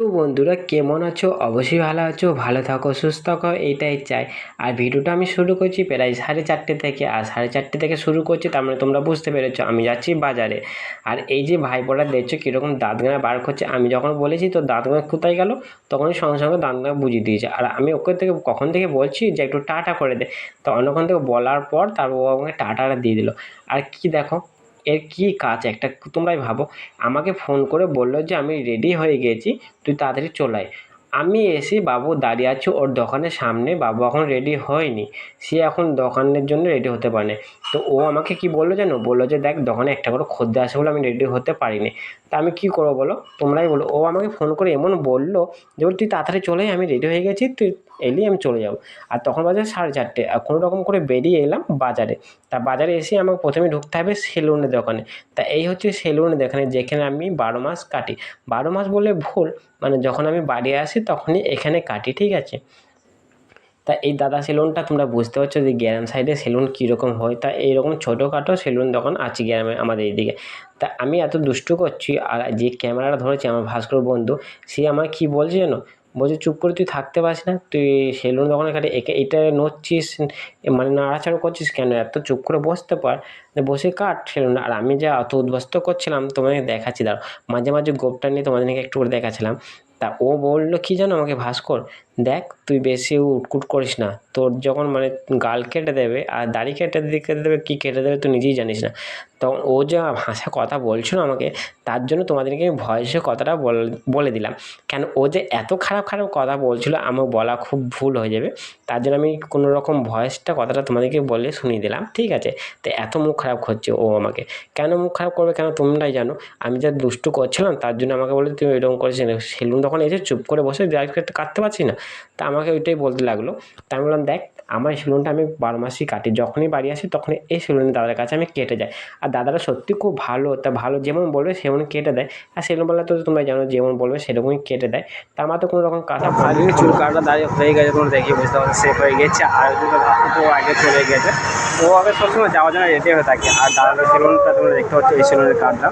তো বন্ধুরা, কেমন আছো? অবশ্যই ভালো আছো, ভালো থাকো, সুস্থ থাকো, এইটাই চাই। আর ভিডিওটা আমি শুরু করছি প্রায় সাড়ে চারটে থেকে। আর সাড়ে চারটে থেকে শুরু করছি, তার মানে তোমরা বুঝতে পেরেছ, আমি যাচ্ছি বাজারে। আর এই যে ভাইপোটা দেখছ কীরকম দাঁতগানা বার করছে, আমি যখন বলেছি তো দাঁতগানা কোথায় গেল, তখনই সঙ্গে সঙ্গে দাঁতগানা বুঝিয়ে দিয়েছে। আর আমি ওকে থেকে, কখন থেকে বলছি যে একটু টাটা করে দে। তো অন্যক্ষণ থেকে বলার পর তারপর আমাকে টাটাটা দিয়ে দিল। আর কি দেখো এর কী কাজ? একটা তোমরাই ভাবো। আমাকে ফোন করে বলল যে, আমি রেডি হয়ে গেছি, তুই তাড়াতাড়ি চলে আয়। আমি এসে বাবু দাঁড়িয়ে আছে ওর দোকানের সামনে। বাবু এখন রেডি হয়নি। সে এখন দোকানের জন্য রেডি হতে পারে তো ও আমাকে কি বলল জানো? বলল যে, দেখ, দোকানে একটা করে খদ্দের আসে বলে আমি রেডি হতে পারিনি তা আমি কী করব বলো? তোমরাই বলো। ও আমাকে ফোন করে এমন বলল যে তুই তাড়াতাড়ি চলে আমি রেডি হয়ে গেছি, তুই এলেই আমি চলে যাব। আর তখন বাজে সাড়ে চারটে। আর কোনো রকম করে বেরিয়ে এলাম বাজারে। তা বাজারে এসে আমাকে প্রথমে ঢুকতে হবে সেলুনের দোকানে। তা এই হচ্ছে সেলুনের দোকানে যেখানে আমি বারো মাস কাটি। বারো মাস বললে ভুল মানে যখন আমি বাড়ি আসি তখনই এখানে কাটি, ঠিক আছে? তা এই দাদা সেলুনটা তোমরা বুঝতে পারছ যে গ্রাম সাইডে সেলুন কীরকম হয়। তা এইরকম ছোটোখাটো সেলুন দোকান আছে গ্রামে, আমাদের এইদিকে। তা আমি এত দুষ্টু করছি, আর যে ক্যামেরাটা ধরেছি আমার ভাস্কর বন্ধু, সে আমায় কী বলছে জানো? বলছে, চুপ করে তুই থাকতে পারিস না? তুই সেলুন দোকানে খাটে একে এটা নড়ছিস মানে নাড়াচাড়া করছিস কেন? এত চুপ করে বসতে পার। বসে কাট সেলুন আর আমি যা অত উদ্বস্ত করছিলাম তোমাকে দেখাচ্ছি, দাঁড়াও। মাঝে মাঝে গোপটা নিয়ে তোমাদেরকে একটু করে দেখাচ্ছিলাম। তা ও বলল, কী জানো আমাকে ভাস্কর? দেখ, তুই বেশি উটকুট করিস না। তোর যখন মানে গাল কেটে দেবে আর দাড়ি কেটে দিকে দেবে, কী কেটে দেবে তুই নিজেই জানিস না। তখন ও যা ভাষা কথা বলছিল আমাকে, তার জন্য তোমাদেরকে আমি ভয়েসে কথাটা বলে দিলাম। কেন ও যে এত খারাপ খারাপ কথা বলছিল, আমার বলা খুব ভুল হয়ে যাবে। তার জন্য আমি কোনো রকম ভয়েসটা কথাটা তোমাদেরকে বলে শুনিয়ে দিলাম, ঠিক আছে? তো এত মুখ খারাপ করছে ও আমাকে। কেন মুখ খারাপ করবে কেন তোমরাই জানো? আমি যা দুষ্টু করছিলাম, তার জন্য আমাকে বলে তুমি এরকম করেছি সেলুন তখন এসে চুপ করে বসে ডাইরেক্ট কাটতে পারছি না? তা আমাকে ওইটাই বলতে লাগল। তা আমি বললাম দেখ আমার এই সেলুনটা আমি বারো মাসই কাটি। যখনই বাড়ি আসি তখনই এই সেলুনে দাদার কাছে আমি কেটে যাই। আর দাদারা সত্যি খুব ভালো তা ভালো যেমন বলবে সেমন কেটে দেয়। আর সেলুন বললে তো তোমরা জানো যেমন বলবে সেরকমই কেটে দেয়। তা আমার তো কোনো রকম কাটা চুল কাটা দাঁড়িয়ে হয়ে গেছে তোমরা দেখি বুঝতে পারছ সেফ হয়ে গেছে। আর দুটো তো আগে চলে গেছে। ও আগে সবসময় যাওয়ার জন্য রেডি হয়ে থাকে। আর দাঁড়ানো সেলুনটা তোমরা দেখতে পাচ্ছ এই সেলুনের কার্ডটা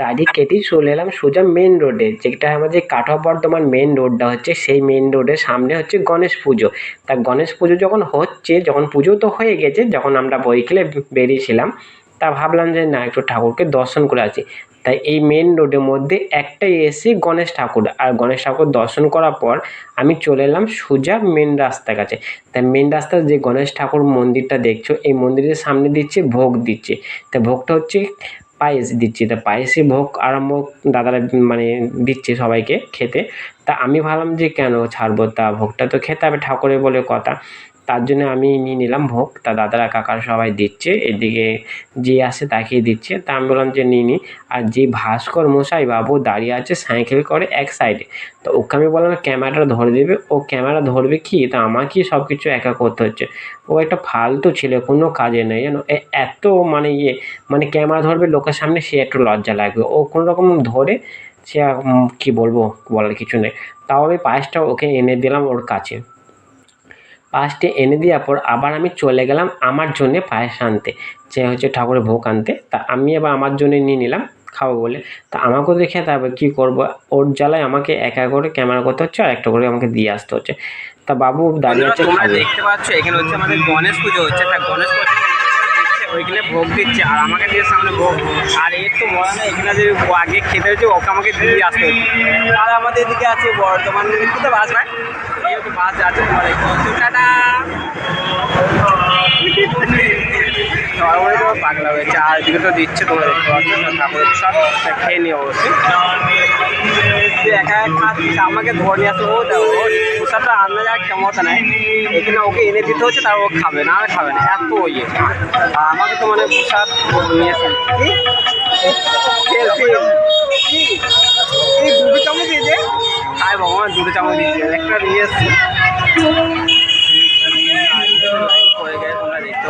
দাড়ি কেটেই চলে এলাম সোজা মেন রোডে যেটা আমাদের কাঠা বর্ধমান মেন রোডটা হচ্ছে, সেই মেন রোডের সামনে হচ্ছে গণেশ পুজো। তা গণেশ পুজো যখন হচ্ছে, যখন পুজো তো হয়ে গেছে, যখন আমরা বইকেলে বেরিয়েছিলাম, তা ভাবলাম যে না, একটু ঠাকুরকে দর্শন করে আছি তাই এই মেন রোডের মধ্যে একটাই এসি গণেশ ঠাকুর। আর গণেশ ঠাকুর দর্শন করার পর আমি চলে এলাম সোজা মেন রাস্তার কাছে। তাই মেন রাস্তার যে গণেশ ঠাকুর মন্দিরটা দেখছ, এই মন্দিরের সামনে দিচ্ছে ভোগ দিচ্ছে। তা ভোগটা হচ্ছে পায়েস দিচ্ছি। তা পায়েসে ভোগ আরম্ভ দাদারা মানে দিচ্ছে সবাইকে খেতে। তা আমি ভাবলাম যে কেন ছাড়বো তা ভোগটা? তো খেতে হবে ঠাকুরের বলে কথা। তার জন্য আমি নিয়ে নিলাম ভোগ। তা দাদারা, কাকারা সবাই দিচ্ছে, এদিকে যে আসে তাকেই দিচ্ছে। তা আমি বললাম যে নিই নি। আর যে ভাস্কর মশাই বাবু দাঁড়িয়ে আছে সাইকেল করে এক সাইডে, তো ওকে আমি বললাম, ক্যামেরাটা ধরে দেবে। ও ক্যামেরা ধরবে কি? তা আমাকেই সব কিছু একা করতে হচ্ছে। ও একটা ফালতু ছেলে, কোনো কাজে নেই, জানো? এত মানে ইয়ে মানে ক্যামেরা ধরবে, লোকের সামনে সে একটু লজ্জা লাগবে। ও কোনো রকম ধরে সে কী বলব, বলার কিছু নেই। তাও আমি পায়েসটা ওকে এনে দিলাম ওর কাছে। পায়েসটা এনে দেওয়ার পর আবার আমি চলে গেলাম আমার জন্যে পায়েস আনতে। যে হচ্ছে ঠাকুরের ভোগ আনতে। তা আমি আবার আমার জন্যে নিয়ে নিলাম খাব বলে। তা আমাকেও দেখে তারপর কী করব? ওর জ্বালায় আমাকে একা করে ক্যামেরা করতে হচ্ছে আর একটা করে আমাকে দিয়ে আসতে হচ্ছে। তা বাবু দাঁড়িয়ে আছে দেখতে পাচ্ছ এখানে হচ্ছে আমাদের গণেশ পুজো হচ্ছে। তা গণেশ পুজো ওইখানে ভোগ দিচ্ছে, আর আমাকে দিয়ে সামনে ভোগ। আর এর তো মজা নেই, এখানে যে আগে খেতে হয়েছে, ওকে আমাকে দিয়ে আসতে হচ্ছে আর আমাদের এদিকে আছে বর্ধমান কোথায় বাস, ভাই। তো বাস আছে তোমার দেখতে টাটা সবাই তো পাগলা হয়েছে আর এদিকে তো দিচ্ছে তোমরা দেখতে খেয়ে নিয়ে অবশ্যই। আমাকে ধরে নিয়ে আসতে ও প্রসাদটা আন্দাজ আর ক্ষমতা নেই। এখানে ওকে এনে দিতে হচ্ছে, তার ও খাবে, না আর খাবে না। এত ইয়ে। তো মানে প্রসাদ নিয়ে দুটো চামচ দিয়েছে হায় ভগবান, দুটো চামচ দিয়েছে একটা নিয়ে এসছি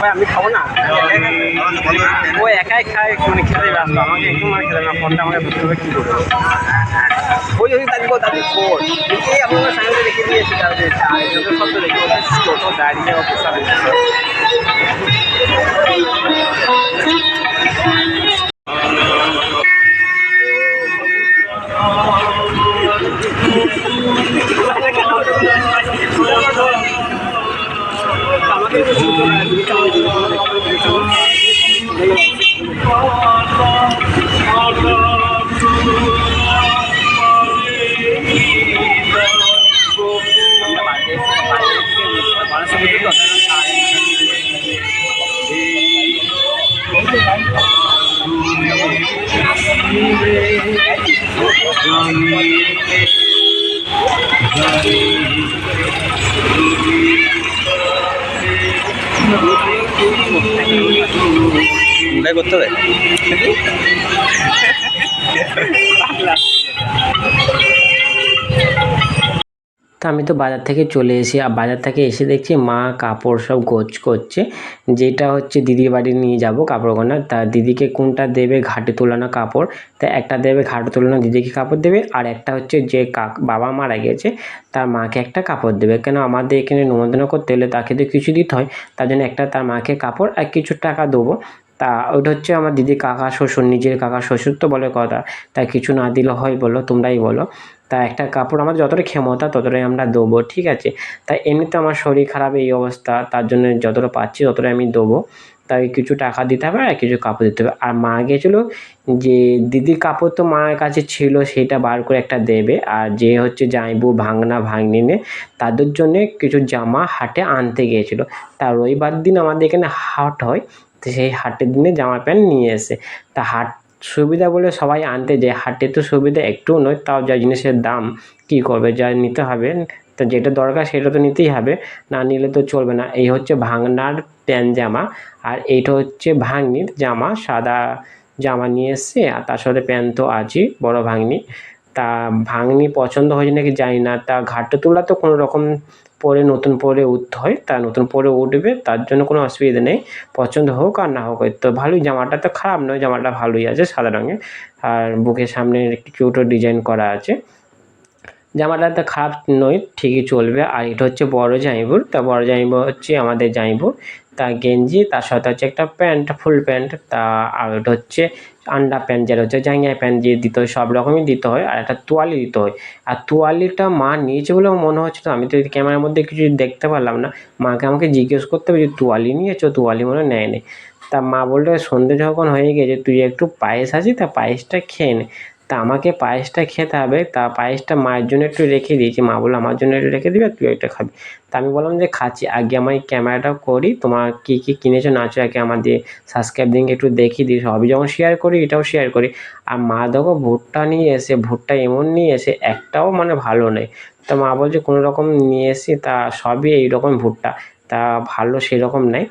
ভাই, আমি খাব না। ও একাই খায় মানে খেতে ব্যস্ত। আমাকে একটু মানে খেতে না, ফোনটা আমাকে ধরতে হবে, কী করব? ওই ওই তাদের তাদের ফোন এই আপনার সামনে রেখে দিয়েছে তাদের শব্দ রেখে ওদের টোটো দাঁড়িয়ে অফিসার ওটাই করতে হবে তো আমি তো বাজার থেকে চলে এসে, আর বাজার থেকে এসে দেখছি মা কাপড় সব গোছ করছে। যেটা হচ্ছে দিদির বাড়ি নিয়ে যাব কাপড় গোনা তা দিদিকে কোনটা দেবে? ঘাটে তোলানো কাপড়। তা একটা দেবে ঘাটে তোলানো দিদিকে কাপড় দেবে? আর একটা হচ্ছে যে কাক, বাবা মারা গেছে, তার মাকে একটা কাপড় দেবে। কেন আমাদের এখানে নিমন্ত্রণ করতে হলে তাকে তো কিছু দিতে হয়। তার জন্য একটা তার মাকে কাপড় আর কিছু টাকা দেবো। তা ওটা হচ্ছে আমার দিদি কাকা শ্বশুর, নিজের কাকা শ্বশুর তো বলে কথা। তা কিছু না দিলে হয় বলো, তোমরাই বলো। তা একটা কাপড় আমার যতটা ক্ষমতা ততটাই আমরা দেবো, ঠিক আছে? তাই এমনিতে আমার শরীর খারাপ, এই অবস্থা, তার জন্য যতটা পাচ্ছি ততটাই আমি দেবো। তাই কিছু টাকা দিতে হবে আর কিছু কাপড় দিতে হবে। আর মা গেছিল যে দিদির কাপড় তো মায়ের কাছে ছিল সেটা বার করে একটা দেবে। আর যে হচ্ছে জাইবু ভাঙনা ভাঙনিনে তাদের জন্যে কিছু জামা হাটে আনতে গিয়েছিল। তা রবিবার দিন আমাদের এখানে হাট হয়, তো সেই হাটের দিনে জামা প্যান্ট নিয়ে এসে, তা হাট সুবিধা বলে সবাই আনতে যায়। হাটে তো সুবিধা একটুও নয়, তাও যা জিনিসের দাম কি করবে, যা নিতে হবে, তো যেটা দরকার সেটা তো নিতেই হবে, না নিলে তো চলবে না। এই হচ্ছে ভাঙনার প্যান্ট জামা, আর এইটা হচ্ছে ভাঙনির জামা, সাদা জামা নিয়ে এসছে, আর তার সাথে প্যান্ট তো আছেই, বড় ভাঙনি। তা ভাঙনি পছন্দ হয়েছে নাকি জানি না। তা ঘাটে তোলা তো কোনো রকম পরে নতুন পরে উঠতে হয়, তা নতুন পরে উঠবে, তার জন্য কোনো অসুবিধা নেই। পছন্দ হোক আর না হোক, তো ভালোই, জামাটা তো খারাপ নয়, জামাটা ভালোই আছে সাদা রঙের। আর বুকের সামনে কিউটো ডিজাইন করা আছে। জামাটা তো খারাপ নয়, ঠিকই চলবে। আর এটা হচ্ছে বড় জাইবুর তা বড় জাইবু হচ্ছে আমাদের জাইবুর তা গেঞ্জি, তার সাথে হচ্ছে একটা প্যান্ট, ফুল প্যান্ট। তা আর ওটা হচ্ছে আন্ডা প্যান্ট, যেটা হচ্ছে জাঙ্গিয়া প্যান্ট যে দিতে হয়, সব রকমই দিতে হয়। আর একটা তোয়ালি দিতে হয়। আর তোয়ালিটা মা নিয়েছে বলে মনে হচ্ছে তো আমি তো ক্যামেরার মধ্যে কিছু দেখতে পারলাম না। মাকে আমাকে জিজ্ঞেস করতে হবে যে, তোয়ালি নিয়েছো? তোয়ালি মনে হয় নেয়নি তা মা বলল সন্ধে যখন হয়ে গেছে, তুই একটু পায়েস আছিস? তা পায়েসটা খেয়ে নে। তা আমাকে পায়েসটা খেতে হবে। তা পায়েসটা মায়ের জন্য একটু রেখে দিয়েছি। মা বলল, আমার জন্য একটু রেখে দিবে তুই একটা খাবি। তা আমি বললাম যে, খাচ্ছি। আগে আমার এই ক্যামেরাটা করি। তোমার কী কী কিনেছো না চো আগে আমার দিয়ে সাবস্ক্রাইব দিন একটু দেখিয়ে দিই সবই যখন শেয়ার করি, এটাও শেয়ার করি। আর মা দেখো, ভুট্টা নিয়ে এসে, ভুট্টা এমন নিয়ে এসে, একটাও মানে ভালো নেই। তা মা বলছে, কোনো রকম নিয়ে এসি, তা সবই এইরকম ভুট্টা। তা ভালো সেরকম নেই।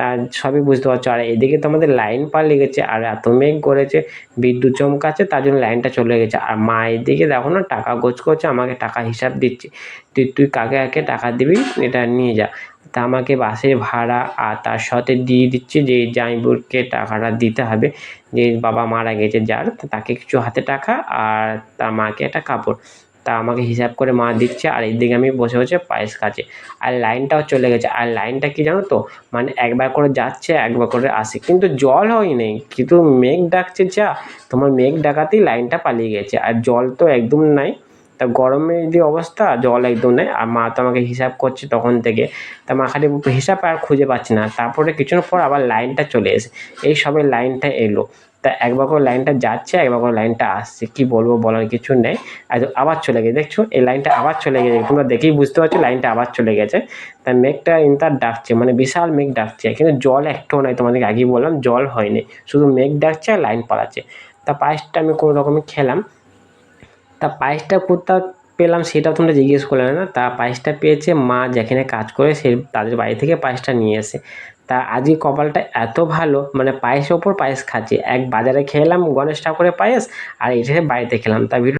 তা সবই বুঝতে পারছ। আর এদিকে তো আমাদের লাইন পাল্টে গেছে, আর এত মেঘ করেছে, বিদ্যুৎ চমকাচ্ছে, তার জন্য লাইনটা চলে গেছে। আর মা এদিকে দেখো না, টাকা গোছ করছে আমাকে টাকা হিসাব দিচ্ছে। তুই তুই কাকে কাকে টাকা দিবি, এটা নিয়ে যা। তা আমাকে বাসের ভাড়া আর তার সাথে দিয়ে দিচ্ছে যে জামাইবুরকে টাকাটা দিতে হবে। যে বাবা মারা গেছে, যার তাকে কিছু হাতে টাকা আর তার মাকে একটা কাপড়। তা আমাকে হিসাব করে মা দিচ্ছে আর এদিকে আমি বসে বসে পায়েস খাচ্ছি। আর লাইনটাও চলে গেছে। আর লাইনটা কি জানো তো? মানে একবার করে যাচ্ছে, একবার করে আসে। কিন্তু জল হয় নেই কিন্তু মেঘ ডাকছে যা। তোমার মেঘ ডাকাতেই লাইনটা পালিয়ে গেছে। আর জল তো একদম নাই। তা গরমের যে অবস্থা, জল একদম নেই। আর মা তো আমাকে হিসাব করছে তখন থেকে। তা মা খালি হিসাব আর খুঁজে পাচ্ছে না। তারপরে কিছুক্ষণ পর আবার লাইনটা চলে এসে, এই সবে লাইনটা এলো। তা একবার করে লাইনটা যাচ্ছে, একবার করে লাইনটা আসছে। কি বলব বলার কিছু নেই। আর আবার চলে গেছে। দেখছ, এই লাইনটা আবার চলে গেছে। তোমরা দেখেই বুঝতে পারছ লাইনটা আবার চলে গেছে। তা মেঘটা ইন্টার ডাকছে মানে বিশাল মেঘ ডাকছে। কিন্তু জল একটাও নাই, তোমাদেরকে আগেই বললাম, জল হয়নি। শুধু মেঘ ডাকছে আর লাইন পালাচ্ছে। তা পায়েসটা আমি কোনো রকমে খেলাম। তা পায়েসটা কোথা পেলাম সেটাও তোমরা জিজ্ঞেস করলে না। তা পায়েসটা পেয়েছে মা যেখানে কাজ করে সে তাদের বাড়ি থেকে পায়েসটা নিয়ে এসে। তা আজকে কপালটা এত ভালো মানে পায়েসের ওপর পায়েস খাচ্ছে। এক বাজারে খেলাম গণেশ ঠাকুরের পায়েস আর এটা বাড়িতে খেলাম। তা